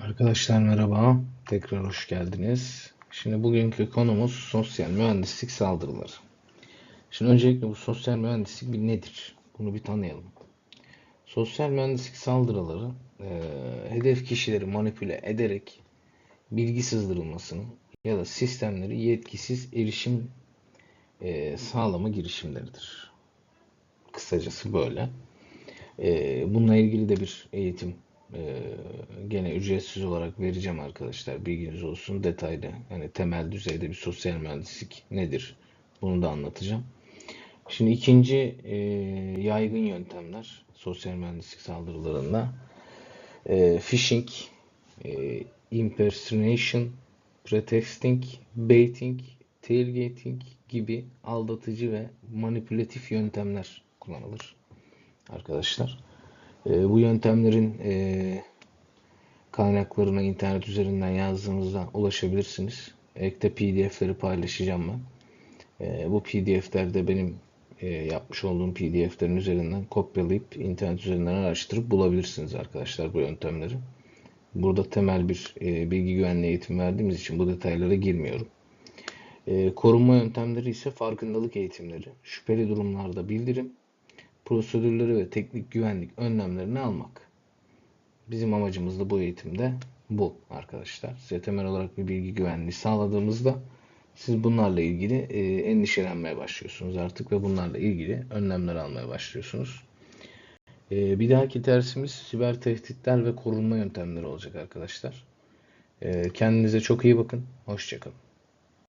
Arkadaşlar merhaba, tekrar hoş geldiniz. Şimdi bugünkü konumuz sosyal mühendislik saldırıları. Şimdi öncelikle bu sosyal mühendislik bir nedir? Bunu bir tanıyalım. Sosyal mühendislik saldırıları e, hedef kişileri manipüle ederek bilgi sızdırılmasını ya da sistemleri yetkisiz erişim e, sağlama girişimleridir. Kısacası böyle. E, bununla ilgili de bir eğitim ee, gene ücretsiz olarak vereceğim arkadaşlar. Bilginiz olsun detaylı. Yani temel düzeyde bir sosyal mühendislik nedir? Bunu da anlatacağım. Şimdi ikinci e, yaygın yöntemler sosyal mühendislik saldırılarında e, phishing, e, impersonation, pretexting, baiting, tailgating gibi aldatıcı ve manipülatif yöntemler kullanılır arkadaşlar. E, bu yöntemlerin e, kaynaklarına internet üzerinden yazdığınızda ulaşabilirsiniz. Ekte PDF'leri paylaşacağım ben. E, bu PDF'lerde benim e, yapmış olduğum PDF'lerin üzerinden kopyalayıp internet üzerinden araştırıp bulabilirsiniz arkadaşlar bu yöntemleri. Burada temel bir e, bilgi güvenliği eğitimi verdiğimiz için bu detaylara girmiyorum. E, korunma yöntemleri ise farkındalık eğitimleri, şüpheli durumlarda bildirim, prosedürleri ve teknik güvenlik önlemlerini almak. Bizim amacımız da bu eğitimde bu arkadaşlar. Size temel olarak bir bilgi güvenliği sağladığımızda siz bunlarla ilgili e, endişelenmeye başlıyorsunuz artık ve bunlarla ilgili önlemler almaya başlıyorsunuz. E, bir dahaki dersimiz siber tehditler ve korunma yöntemleri olacak arkadaşlar. E, kendinize çok iyi bakın. Hoşçakalın.